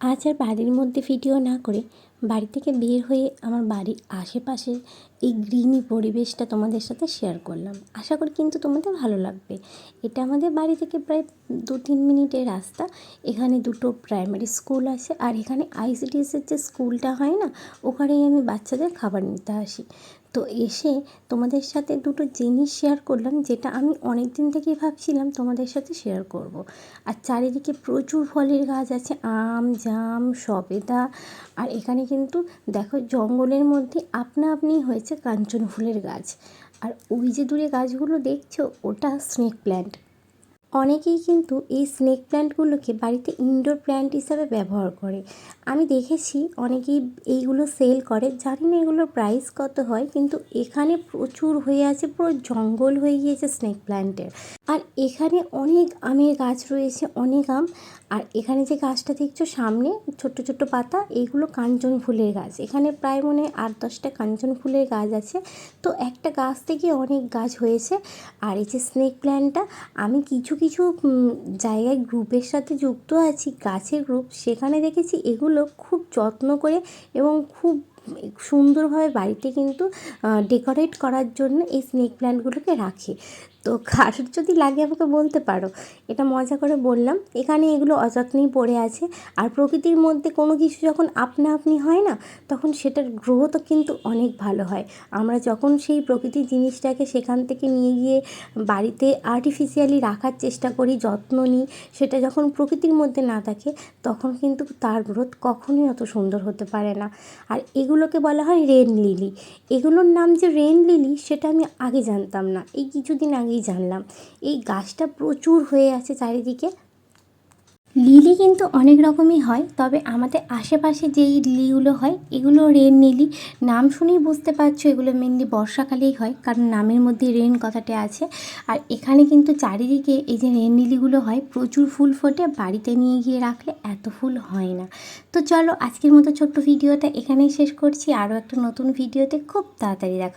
আজ আর বাড়ির মধ্যে ভিডিও না করে বাড়ি থেকে বের হয়ে আমার বাড়ির আশেপাশে এই গ্রিনি পরিবেশটা তোমাদের সাথে শেয়ার করলাম। আশা করি কিন্তু তোমাদের ভালো লাগবে। এটা আমাদের বাড়ি থেকে প্রায় দু তিন মিনিটের রাস্তা। এখানে দুটো প্রাইমারি স্কুল আছে আর এখানে আইসিডিএসের যে স্কুলটা হয় না, ওখানেই আমি বাচ্চাদের খাবার নিতে আসি। তো এসে তোমাদের সাথে দুটো জিনিস শেয়ার করলাম, যেটা আমি অনেক দিন থেকেই ভাবছিলাম তোমাদের সাথে শেয়ার করব। আর চারিদিকে প্রচুর ফলের গাছ আছে, আম, জাম, সবেদা, আর এখানে কিন্তু দেখো জঙ্গলের মধ্যে আপনা আপনি হয়েছে কাঞ্চন ফুলের গাছ আর ওই যে দূরে গাছগুলো দেখছ, ওটা স্নেক প্ল্যান্ট অনেকেই কিন্তু এই স্নেক প্ল্যান্টগুলোকে বাড়িতে ইনডোর প্ল্যান্ট হিসাবে ব্যবহার করে। আমি দেখেছি অনেকেই এইগুলো সেল করে। জানি না এগুলোর প্রাইস কত হয়, কিন্তু এখানে প্রচুর হয়ে আছে, পুরো জঙ্গল হয়ে গিয়েছে স্নেক প্ল্যান্টের আর এখানে অনেক আমের গাছ রয়েছে, অনেক আম। আর এখানে যে গাছটা দেখছ সামনে, ছোট্ট ছোট্ট পাতা, এইগুলো কাঞ্চন ফুলের গাছ। এখানে প্রায় মনে হয় আট দশটা কাঞ্চন ফুলের গাছ আছে। তো একটা গাছ থেকে অনেক গাছ হয়েছে। আর এই যে স্নেক প্ল্যান্টটা আমি কিছু কিছু জায়গায় গ্রুপের সাথে যুক্ত আছি, গাছের গ্রুপ সেখানে দেখেছি এগুলো খুব যত্ন করে এবং খুব সুন্দরভাবে বাড়িতে কিন্তু ডেকোরেট করার জন্য এই স্নেক প্ল্যান্টগুলোকে রাখি। তো কারোর যদি লাগে আমাকে বলতে পারো, এটা মজা করে বললাম। এখানে এগুলো অযত্নেই পড়ে আছে। আর প্রকৃতির মধ্যে কোনো কিছু যখন আপনা আপনি হয় না, তখন সেটার গ্রোথ কিন্তু অনেক ভালো হয়। আমরা যখন সেই প্রকৃতির জিনিসটাকে সেখান থেকে নিয়ে গিয়ে বাড়িতে আর্টিফিশিয়ালি রাখার চেষ্টা করি, যত্ন নিই, সেটা যখন প্রকৃতির মধ্যে না থাকে, তখন কিন্তু তার গ্রোথ কখনোই অত সুন্দর হতে পারে না। আর এগুলোকে বলা হয় রেন লিলি। এগুলোর নাম যে রেন লিলি, সেটা আমি আগে জানতাম না। এই কিছুদিন আগেই জানলাম। এই গাছটা প্রচুর হয়ে আছে চারিদিকে। লিলি কিন্তু অনেক রকমই হয়, তবে আমাদের আশেপাশে যেই লিলিগুলো হয়, এগুলো রেন লিলি নাম শুনেই বুঝতে পারছ, এগুলো মেনলি বর্ষাকালেই হয়, কারণ নামের মধ্যে রেন কথাটা আছে। আর এখানে কিন্তু চারিদিকে এই যে রেন লিলিগুলো হয়, প্রচুর ফুল ফোটে, বাড়িতে নিয়ে গিয়ে রাখলে এত ফুল হয় না। তো চলো, আজকের মতো ছোট্ট ভিডিওটা এখানেই শেষ করছি, আরও একটা নতুন ভিডিওতে খুব তাড়াতাড়ি দেখা